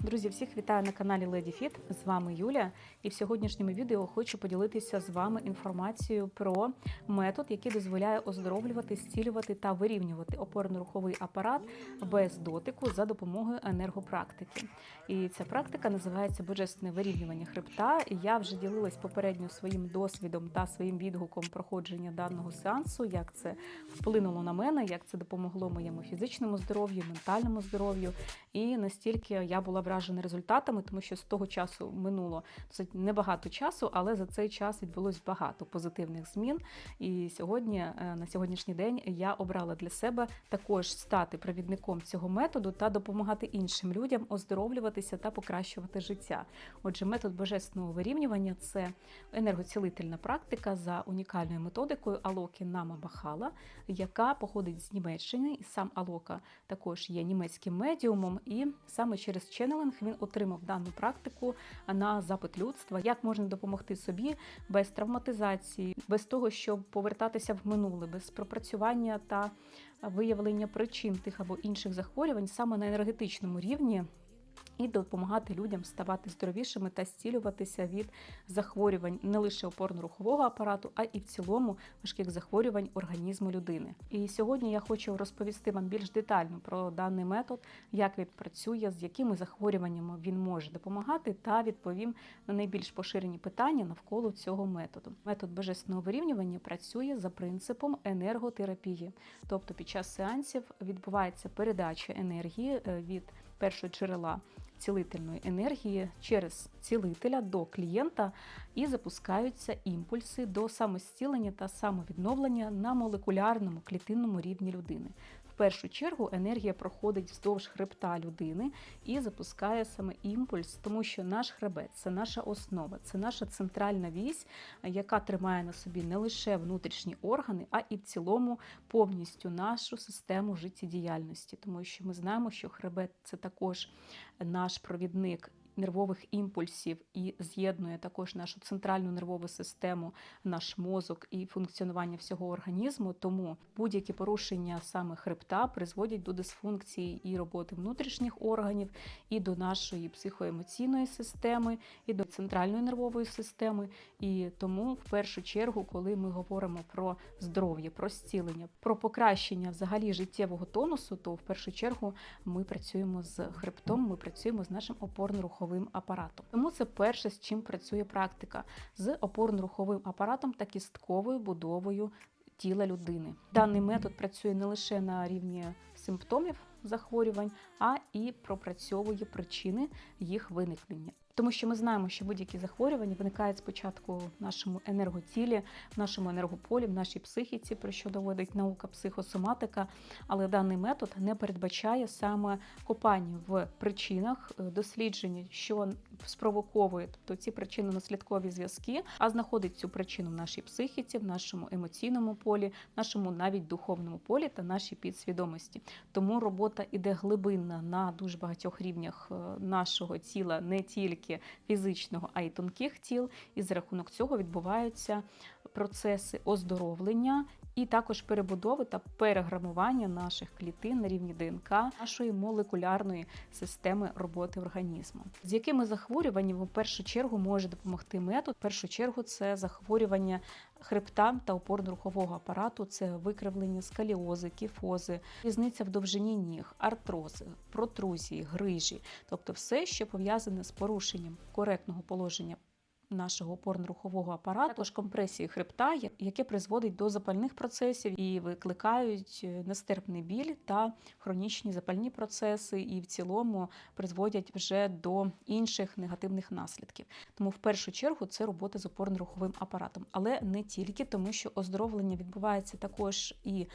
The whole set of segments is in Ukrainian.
Друзі, всіх вітаю на каналі Lady Fit. З вами Юля. І в сьогоднішньому відео хочу поділитися з вами інформацією про метод, який дозволяє оздоровлювати, зцілювати та вирівнювати опорно-руховий апарат без дотику за допомогою енергопрактики. І ця практика називається божественне вирівнювання хребта. Я вже ділилась попередньо своїм досвідом та своїм відгуком проходження даного сеансу, як це вплинуло на мене, як це допомогло моєму фізичному здоров'ю, ментальному здоров'ю. І настільки я була вражена результатами, тому що з того часу минуло досить небагато часу, але за цей час відбулось багато позитивних змін. І сьогодні, е, на сьогоднішній день, я обрала для себе також стати провідником цього методу та допомагати іншим людям оздоровлюватися та покращувати життя. Отже, метод божественного вирівнювання це енергоцілительна практика за унікальною методикою Алоки Нама Бахала, яка походить з Німеччини, і сам Алока також є німецьким медіумом, і саме через ченнелинг він отримав дану практику на запит людства, як можна допомогти собі без травматизації, без того, щоб повертатися в минуле, без пропрацювання та виявлення причин тих або інших захворювань саме на енергетичному рівні і допомагати людям ставати здоровішими та зцілюватися від захворювань не лише опорно-рухового апарату, а і в цілому важких захворювань організму людини. І сьогодні я хочу розповісти вам більш детально про даний метод, як він працює, з якими захворюваннями він може допомагати, та відповім на найбільш поширені питання навколо цього методу. Метод божественного вирівнювання працює за принципом енерготерапії, тобто під час сеансів відбувається передача енергії е, від першого джерела цілительної енергії через цілителя до клієнта і запускаються імпульси до самостілення та самовідновлення на молекулярному клітинному рівні людини. Першу чергу енергія проходить вздовж хребта людини і запускає саме імпульс, тому що наш хребет це наша основа, це наша центральна вісь, яка тримає на собі не лише внутрішні органи, а і в цілому повністю нашу систему життєдіяльності, тому що ми знаємо, що хребет це також наш провідник. Нервових імпульсів і з'єднує також нашу центральну нервову систему, наш мозок і функціонування всього організму. Тому будь-які порушення саме хребта призводять до дисфункції і роботи внутрішніх органів, і до нашої психоемоційної системи, і до центральної нервової системи. І тому, в першу чергу, коли ми говоримо про здоров'я, про зцілення, про покращення взагалі життєвого тонусу, то в першу чергу ми працюємо з хребтом, ми працюємо з нашим опорно-руховим апаратом. Тому це перше, з чим працює практика з опорно-руховим апаратом та кістковою будовою тіла людини. Даний метод працює не лише на рівні симптомів захворювань, а і пропрацьовує причини їх виникнення. Тому що ми знаємо, що будь-які захворювання виникають спочатку в нашому енерготілі, в нашому енергополі, в нашій психіці, про що доводить наука психосоматика. Але даний метод не передбачає саме копання в причинах, е, дослідження, що спровоковує, тобто ці причинно-наслідкові зв'язки, а знаходить цю причину в нашій психіці, в нашому емоційному полі, в нашому навіть духовному полі та нашій підсвідомості. Тому робота іде глибинна на дуже багатьох рівнях е, нашого тіла, не тільки фізичного, а й тонких тіл. І за рахунок цього відбуваються процеси оздоровлення. І також перебудови та переграмування наших клітин на рівні ДНК, нашої молекулярної системи роботи організму. З якими захворюваннями в першу чергу може допомогти метод? В першу чергу це захворювання хребта та опорно-рухового апарату, це викривлення скаліози, кіфози, різниця в довжині ніг, артрози, протрузії, грижі, тобто все, що пов'язане з порушенням коректного положення нашого опорно-рухового апарату, також компресії хребта, яке призводить до запальних процесів і викликають е, нестерпний біль та хронічні запальні процеси, і в цілому призводять вже до інших негативних наслідків. Тому в першу чергу це робота з опорно-руховим апаратом, але не тільки тому, що оздоровлення відбувається також і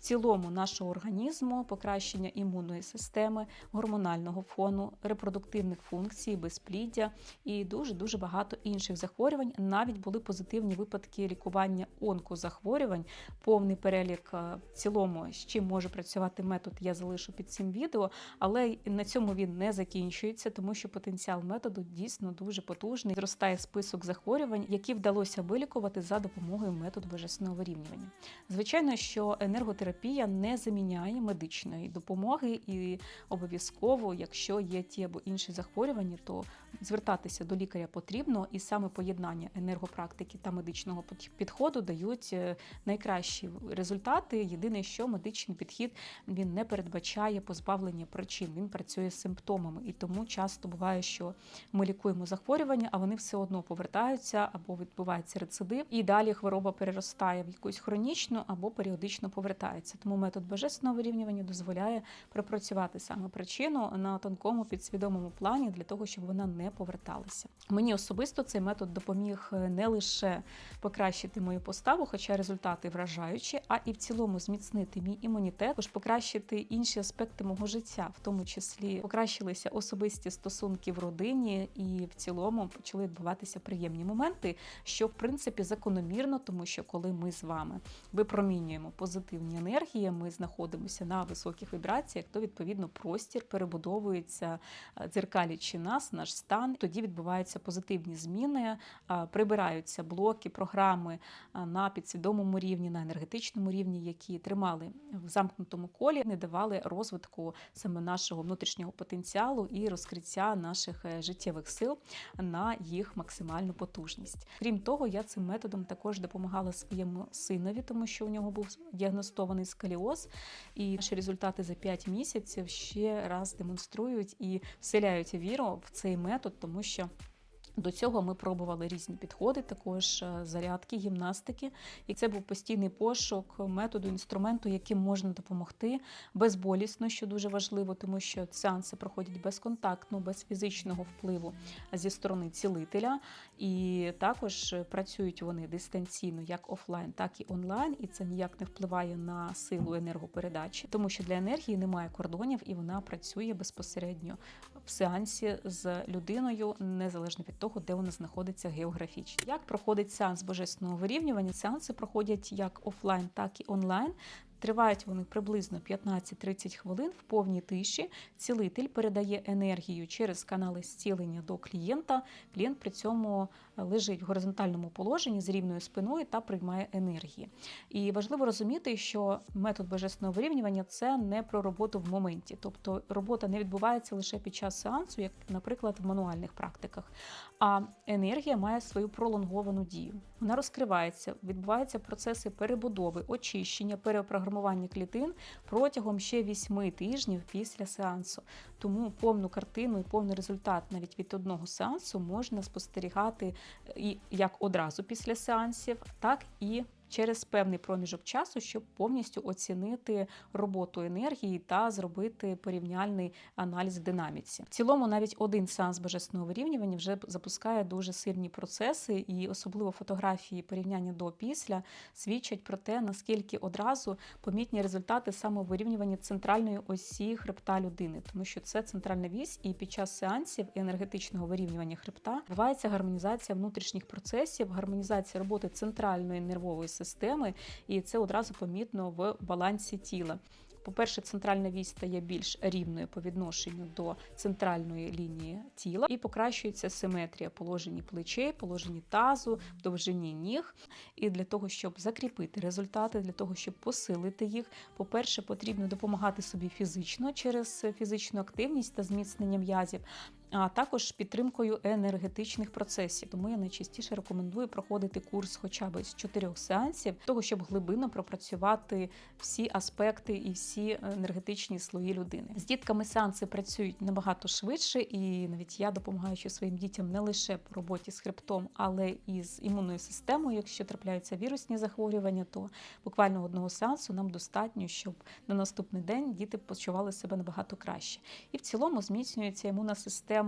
цілому нашого організму, покращення імунної системи, гормонального фону, репродуктивних функцій, безпліддя і дуже дуже багато інших захворювань. Навіть були позитивні випадки лікування онкозахворювань, повний перелік е, в цілому, з чим може працювати метод, я залишу під цим відео, але на цьому він не закінчується, тому що потенціал методу дійсно дуже потужний. Зростає список захворювань, які вдалося вилікувати за допомогою методу божественного вирівнювання. Звичайно, що енерготерапія енерготерапія не заміняє медичної допомоги, і обов'язково, якщо є ті або інші захворювання, то звертатися до лікаря потрібно, і саме поєднання енергопрактики та медичного під- підходу дають е, найкращі результати. Єдине, що медичний підхід він не передбачає позбавлення причин, він працює з симптомами, і тому часто буває, що ми лікуємо захворювання, а вони все одно повертаються або відбувається рецидив, і далі хвороба переростає в якусь хронічну або періодично повертається. Тому метод божественного вирівнювання дозволяє пропрацювати саме причину на тонкому підсвідомому плані для того, щоб вона не поверталася. Мені особисто цей метод допоміг е, не лише покращити мою поставу, хоча результати вражаючі, а і в цілому зміцнити мій імунітет, також покращити інші аспекти мого життя, в тому числі покращилися особисті стосунки в родині, і в цілому почали відбуватися приємні моменти, що в принципі закономірно, тому що коли ми з вами випромінюємо позитивні енергії, ми знаходимося на високих вібраціях, то відповідно простір перебудовується, е, дзеркалячи нас, наш стан. Тоді відбуваються позитивні зміни, прибираються блоки, програми на підсвідомому рівні, на енергетичному рівні, які тримали в замкнутому колі, не давали розвитку саме нашого внутрішнього потенціалу і розкриття наших е, життєвих сил на їх максимальну потужність. Крім того, я цим методом також допомагала своєму синові, тому що у нього був діагностований сколіоз, і наші результати за 5 місяців ще раз демонструють і вселяють віру в цей метод, тому що. До цього ми пробували різні підходи, також е, зарядки, гімнастики, і це був постійний пошук методу, інструменту, яким можна допомогти безболісно, що дуже важливо, тому що сеанси проходять безконтактно, без фізичного впливу зі сторони цілителя, і також працюють вони дистанційно, як офлайн, так і онлайн, і це ніяк не впливає на силу енергопередачі, тому що для енергії немає кордонів і вона працює безпосередньо сеансі з людиною, незалежно від того, де вона знаходиться географічно. Як проходить сеанс божественного вирівнювання? Сеанси проходять як офлайн, так і онлайн. Тривають вони приблизно 15-30 хвилин в повній тиші. Цілитель передає енергію через канали зцілення до клієнта. Клієнт при цьому лежить в горизонтальному положенні з рівною спиною та приймає енергії. І важливо розуміти, що метод божественного вирівнювання це не про роботу в моменті, тобто робота не відбувається лише під час сеансу, як, наприклад, в мануальних практиках. А енергія має свою пролонговану дію. Вона розкривається, відбуваються процеси перебудови, очищення, перепрограмування клітин протягом ще 8 тижнів після сеансу. Тому повну картину і повний результат навіть від одного сеансу можна спостерігати і як одразу після сеансів, так і через певний проміжок часу, щоб повністю оцінити роботу енергії та зробити порівняльний аналіз в динаміці. В цілому, навіть один сеанс божественного вирівнювання вже запускає дуже сильні процеси, і особливо фотографії порівняння до після свідчать про те, наскільки одразу помітні результати саме у вирівнюванні центральної осі хребта людини, тому що це центральна вісь, і під час сеансів енергетичного вирівнювання хребта відбувається гармонізація внутрішніх процесів, гармонізація роботи центральної нервової системи, і це одразу помітно в балансі тіла. По-перше, центральна вісь стає більш рівною по відношенню до центральної лінії тіла і покращується симетрія положені плечей, положені тазу, довжині ніг. І для того, щоб закріпити результати, для того, щоб посилити їх, по-перше, потрібно допомагати собі фізично через фізичну активність та зміцнення м'язів. А також підтримкою енергетичних процесів. Тому я найчастіше рекомендую проходити курс хоча б з чотирьох сеансів, того щоб глибинно пропрацювати всі аспекти і всі енергетичні слої людини. З дітками сеанси працюють набагато швидше, і навіть я допомагаючи своїм дітям не лише по роботі з хребтом, але і з імунною системою. Якщо трапляються вірусні захворювання, то буквально одного сеансу нам достатньо, щоб на наступний день діти почували себе набагато краще. І в цілому зміцнюється імунна система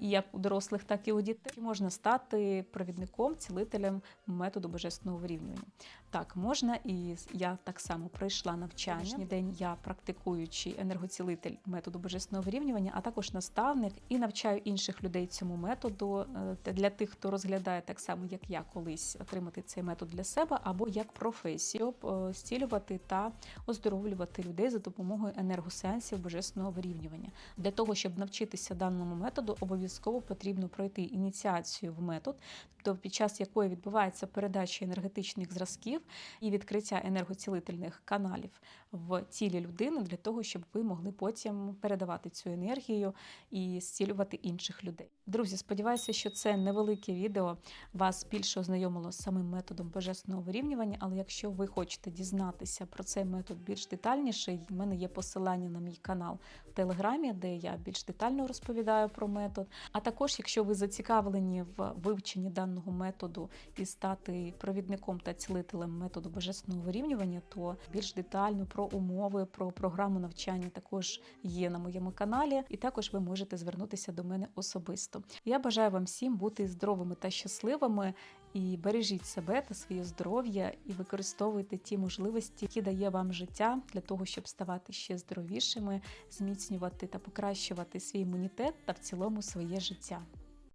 і як у дорослих, так і у дітей можна стати провідником, цілителем методу божественного вирівнювання. Так, можна, і я так само пройшла навчання. Сьогоднішній день я практикуючий енергоцілитель методу божественного вирівнювання, а також наставник і навчаю інших людей цьому методу е, для тих, хто розглядає так само, як я колись отримати цей метод для себе, або як професію щоб зцілювати та оздоровлювати людей за допомогою енергосеансів божественного вирівнювання. Для того, щоб навчитися даному даному методу, обов'язково потрібно пройти ініціацію в метод, тобто під час якої відбувається передача енергетичних зразків і відкриття енергоцілительних каналів в тілі людини для того, щоб ви могли потім передавати цю енергію і зцілювати інших людей. Друзі, сподіваюся, що це невелике відео вас більше ознайомило з самим методом божественного вирівнювання. Але якщо ви хочете дізнатися про цей метод більш детальніше, в мене є посилання на мій канал в Телеграмі, де я більш детально розповідаю про метод. А також, якщо ви зацікавлені в вивченні даного методу і стати провідником та цілителем методу божественного вирівнювання, то більш детально про умови, про програму навчання також є на моєму каналі, і також ви можете звернутися до мене особисто. Я бажаю вам всім бути здоровими та щасливими. І бережіть себе та своє здоров'я, і використовуйте ті можливості, які дає вам життя для того, щоб ставати ще здоровішими, зміцнювати та покращувати свій імунітет та в цілому своє життя.